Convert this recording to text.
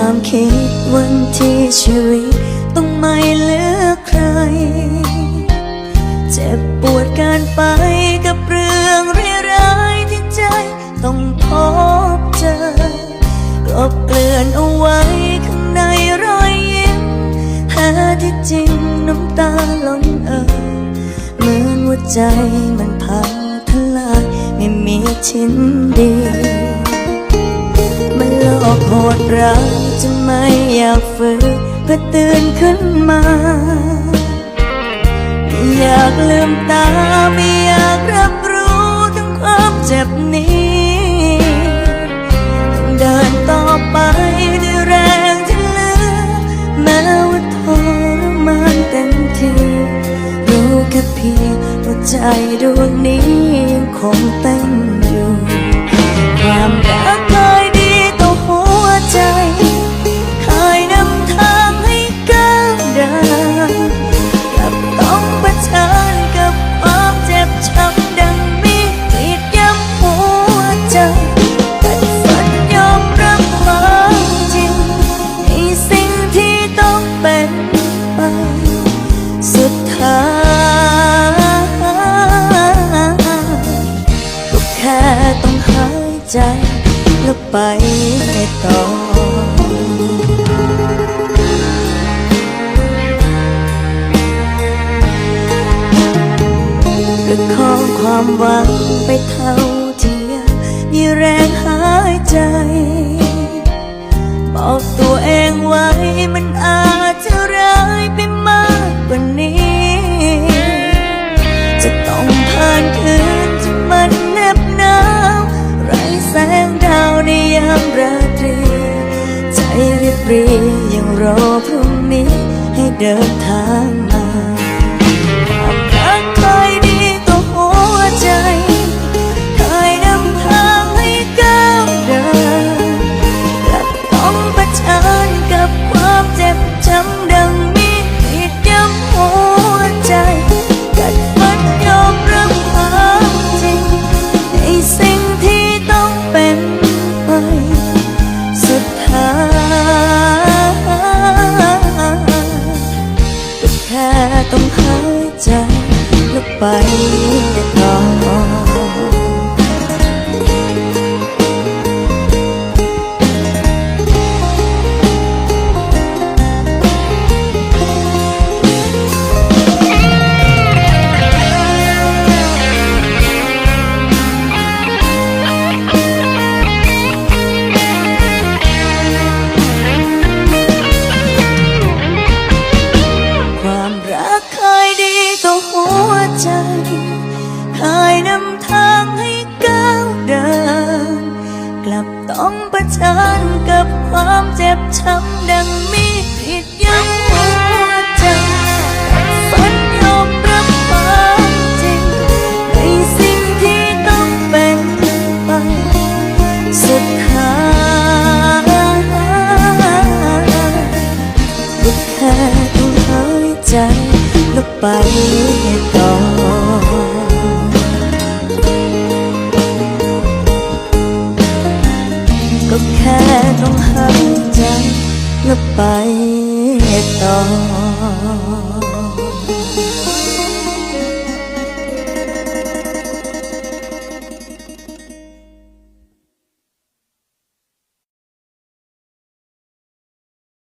ความคิดวันที่ชีวิตต้องไม่เหลือใคร เจ็บปวดการไปกับเรื่องร้ายๆที่ใจต้องพบเจอกลบเกลื่อนเอาไว้ข้างในรอยยิ้มหาที่จริงน้ำตาล้นเอ่อเหมือนหัวใจมันพังทลายไม่มีชิ้นดีมันโลกโหดร้าย จนไม่อยากฝืนเพื่อตื่นขึ้นมาไม่อยากลืมตาไม่อยากรับรู้ถึงความเจ็บนี้ต้องเดินต่อไปด้วยแรงที่เหลือแม้ว่าทรมานเต็มทีรู้แค่เพียงว่าใจดวงนี้คงเต้นอยู่ความรัก ไปต่อ ประคองความหวังไปเท่าที่ยังมีแรงหายใจ บอกตัวเองไว้มันอา รียังรอพรุ่งนี้ให้เดินทาง ไปก่อค ความเจ็บช้ำดังมีดกรีดย้ำหัวใจฝันยอมรับความจริง ในสิ่งที่ต้องเป็นไป สุดท้ายก็แค่ต้องหายใจแล้วไป ต้องหายใจและไปต่อ